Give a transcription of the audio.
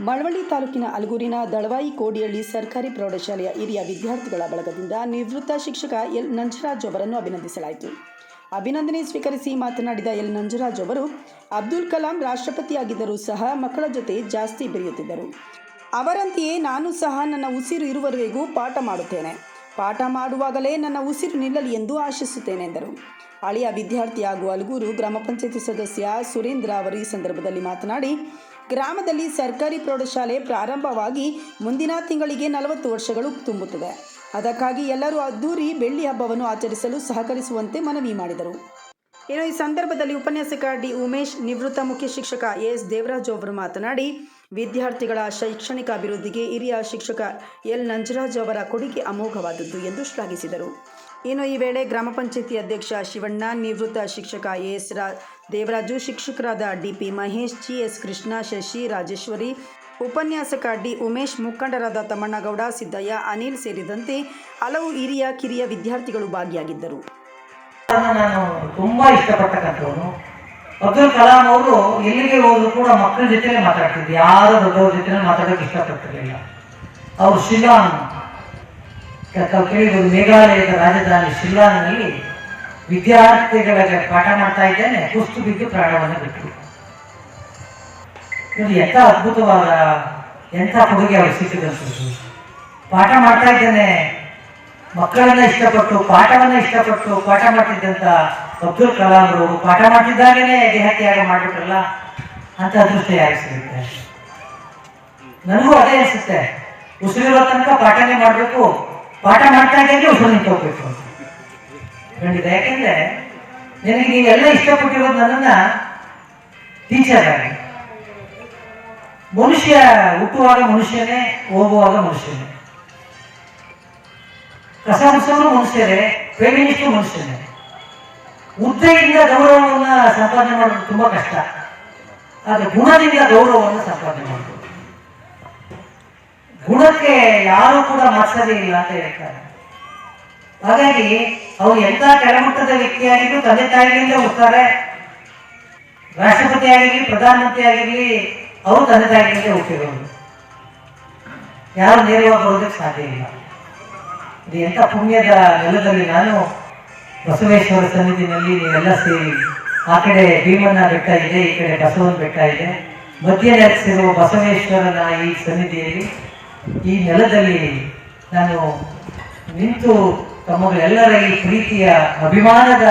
ಮಳವಳ್ಳಿ ತಾಲೂಕಿನ ಅಲಗೂರಿನ ದಳವಾಯಿ ಕೋಡಿಯಲ್ಲಿ ಸರ್ಕಾರಿ ಪ್ರೌಢಶಾಲೆಯ ಹಿರಿಯ ವಿದ್ಯಾರ್ಥಿಗಳ ಬಳಗದಿಂದ ನಿವೃತ್ತ ಶಿಕ್ಷಕ ಎಲ್. ನಂಜರಾಜ್ ಅವರನ್ನು ಅಭಿನಂದಿಸಲಾಯಿತು. ಅಭಿನಂದನೆ ಸ್ವೀಕರಿಸಿ ಮಾತನಾಡಿದ ಎಲ್. ನಂಜರಾಜ್ ಅವರು, ಅಬ್ದುಲ್ ಕಲಾಂ ರಾಷ್ಟ್ರಪತಿಯಾಗಿದ್ದರೂ ಸಹ ಮಕ್ಕಳ ಜೊತೆ ಜಾಸ್ತಿ ಬೆರೆಯುತ್ತಿದ್ದರು. ಅವರಂತೆಯೇ ನಾನು ಸಹ ನನ್ನ ಉಸಿರು ಇರುವವರೆಗೂ ಪಾಠ ಮಾಡುತ್ತೇನೆ. ಪಾಠ ಮಾಡುವಾಗಲೇ ನನ್ನ ಉಸಿರು ನಿಲ್ಲಲಿ ಎಂದು ಆಶಿಸುತ್ತೇನೆ ಎಂದರು. ಹಳೆಯ ವಿದ್ಯಾರ್ಥಿ ಅಲಗೂರು ಗ್ರಾಮ ಪಂಚಾಯತಿ ಸದಸ್ಯ ಸುರೇಂದ್ರ ಅವರು ಈ ಸಂದರ್ಭದಲ್ಲಿ ಮಾತನಾಡಿ ಗ್ರಾಮದಲ್ಲಿ ಸರ್ಕಾರಿ ಪ್ರೌಢಶಾಲೆ ಪ್ರಾರಂಭವಾಗಿ ಮುಂದಿನ ತಿಂಗಳಿಗೆ ನಲವತ್ತು ವರ್ಷಗಳು ತುಂಬುತ್ತದೆ ಅದಕ್ಕಾಗಿ ಎಲ್ಲರೂ ಅದ್ದೂರಿ ಬೆಳ್ಳಿ ಹಬ್ಬವನ್ನು ಆಚರಿಸಲು ಸಹಕರಿಸುವಂತೆ ಮನವಿ ಮಾಡಿದರು. ಇನ್ನು ಈ ಸಂದರ್ಭದಲ್ಲಿ ಉಪನ್ಯಾಸಕ ಡಿ ಉಮೇಶ್, ನಿವೃತ್ತ ಮುಖ್ಯ ಶಿಕ್ಷಕ ಎಸ್ ದೇವರಾಜು ಅವರು ಮಾತನಾಡಿ, ವಿದ್ಯಾರ್ಥಿಗಳ ಶೈಕ್ಷಣಿಕ ಅಭಿವೃದ್ಧಿಗೆ ಹಿರಿಯ ಶಿಕ್ಷಕ ಎಲ್ ನಂಜರಾಜ್ ಅವರ ಕೊಡುಗೆ ಅಮೋಘವಾದದ್ದು ಎಂದು ಶ್ಲಾಘಿಸಿದರು. ಇನ್ನು ಈ ವೇಳೆ ಗ್ರಾಮ ಪಂಚಾಯತಿ ಅಧ್ಯಕ್ಷ ಶಿವಣ್ಣ, ನಿವೃತ್ತ ಶಿಕ್ಷಕ ಎಸ್ ರಾ, ದೇವರಾಜು, ಶಿಕ್ಷಕರಾದ DP Mahesh, G S Krishna, Shashi Rajeshwari, ಉಪನ್ಯಾಸಕ ಡಿ ಉಮೇಶ್, ಮುಖಂಡರಾದ ತಮ್ಮಣ್ಣಗೌಡ, ಸಿದ್ದಯ್ಯ, ಅನಿಲ್ ಸೇರಿದಂತೆ ಹಲವು ಹಿರಿಯ, ಕಿರಿಯ ವಿದ್ಯಾರ್ಥಿಗಳು ಭಾಗಿಯಾಗಿದ್ದರು. ನಾನು ತುಂಬಾ ಇಷ್ಟಪಟ್ಟಕ್ಕಂಥವನು ಅಬ್ದುಲ್ ಕಲಾಂ ಅವರು ಎಲ್ಲಿಗೆ ಹೋದ್ರು ಕೂಡ ಮಕ್ಕಳ ಜೊತೆ ಮಾತಾಡ್ತಿದ್ರು ಯಾರು ದೊಡ್ಡವ್ರ ಜೊತೆ ಮಾತಾಡೋಕೆ ಇಷ್ಟಪಡ್ತಿರ್ಲಿಲ್ಲ. ಅವರು ಶಿಲ್ಲಾಂಗ್ ತಾವು ಕೇಳಿದ್ರು ಮೇಘಾಲಯದ ರಾಜಧಾನಿ ಶಿಲ್ಲಾಂಗ್ನಲ್ಲಿ ವಿದ್ಯಾರ್ಥಿಗಳ ಪಾಠ ಮಾಡ್ತಾ ಇದ್ದೇನೆ, ಕುಸ್ತು ಬಿದ್ದು ಪ್ರಾಣವನ್ನು ಬಿಟ್ಟರು. ಇದು ಎಂಥ ಅದ್ಭುತವಾದ, ಎಂಥ ಕೊಡುಗೆ ಅವರು ಸಿಕ್ಕಿದಂಥದ್ದು ಪಾಠ ಮಾಡ್ತಾ ಇದ್ದೇನೆ, ಮಕ್ಕಳನ್ನ ಇಷ್ಟಪಟ್ಟು, ಪಾಠವನ್ನ ಇಷ್ಟಪಟ್ಟು ಪಾಠ ಮಾಡ್ತಿದ್ದಂಥ ಅಬ್ದುಲ್ ಕಲಾಂ ಅವರು ಪಾಠ ಮಾಡ್ತಿದ್ದಾಗಲೇ ದೇಹತ್ಯಾಗ ಮಾಡ್ಬಿಟ್ರಲ್ಲ, ಅಂತ ಅದೃಷ್ಟ ಯಾರು ಸಿಗುತ್ತೆ ನನಗೂ ಅದೇ ಅನಿಸುತ್ತೆ. ಉಸಿರಿರೋ ತನಕ ಪಾಠನೆ ಮಾಡಬೇಕು ಪಾಠ ಮಾಡ್ತಾ ಇದ್ದಂಗೆ ಉಸಿರು ಹೋಗ್ಬೇಕು ಅಂತ. ಖಂಡಿತ. ಯಾಕೆಂದ್ರೆ ನನಗೆ ನೀವೆಲ್ಲ ಇಷ್ಟಪಟ್ಟಿರೋದು ನನ್ನನ್ನ ಟೀಚರ್ ಆಗಿ ಮನುಷ್ಯ ಹುಟ್ಟುವಾಗ ಮನುಷ್ಯನೇ, ಹೋಗುವಾಗ ಮನುಷ್ಯನೇ. ಕಸ ಮುಸರು ಮನುಷ್ಯರೇ ಫೆಮಿನಿಸ್ಟು ಮನುಷ್ಯನೇ. ಹುದ್ದೆಯಿಂದ ಗೌರವವನ್ನು ಸಂಪಾದನೆ ಮಾಡೋದು ತುಂಬಾ ಕಷ್ಟ. ಆದ್ರೆ ಗುಣದಿಂದ ಗೌರವವನ್ನು ಸಂಪಾದನೆ ಮಾಡೋದು. ಗುಣಕ್ಕೆ ಯಾರು ಕೂಡ ಮತ್ಸರಿ ಇಲ್ಲ ಅಂತ ಹೇಳ್ತಾರೆ. ಹಾಗಾಗಿ ಅವ್ರು ಎಂತ ಕೆಳಮಟ್ಟದ ವ್ಯಕ್ತಿಯಾಗಿದ್ದು ತಂದೆ ತಾಯಿಗಳಿಂದ ಹೋಗ್ತಾರೆ ರಾಷ್ಟ್ರಪತಿ ಆಗಿರ್ಲಿ, ಪ್ರಧಾನಮಂತ್ರಿ ಆಗಿರ್ಲಿ, ಅವರು ತಂದೆ ತಾಯಿಗಿಂತ ಯಾರು ನೇರವಾಗಿ ಬರೋದಕ್ಕೆ ಸಾಧ್ಯ ಇಲ್ಲ. ಇದು ಎಂಥ ಪುಣ್ಯದ ನೆಲದಲ್ಲಿ ನಾನು ಬಸವೇಶ್ವರ ಸನ್ನಿಧಿನಲ್ಲಿ ಎಲ್ಲ ಸೇರಿ ಆ ಕಡೆ ಭೀಮಣ್ಣ ಬೆಟ್ಟ ಇದೆ, ಈ ಕಡೆ ಬಸವನ ಬೆಟ್ಟ ಇದೆ. ಮಧ್ಯ ನೆಲೆಸಿರುವ ಬಸವೇಶ್ವರನ ಈ ಸನ್ನಿಧಿಯಲ್ಲಿ ಈ ನೆಲದಲ್ಲಿ ನಾನು ನಿಂತು ತಮ್ಮಗಳೆಲ್ಲರ ಈ ಪ್ರೀತಿಯ ಅಭಿಮಾನದ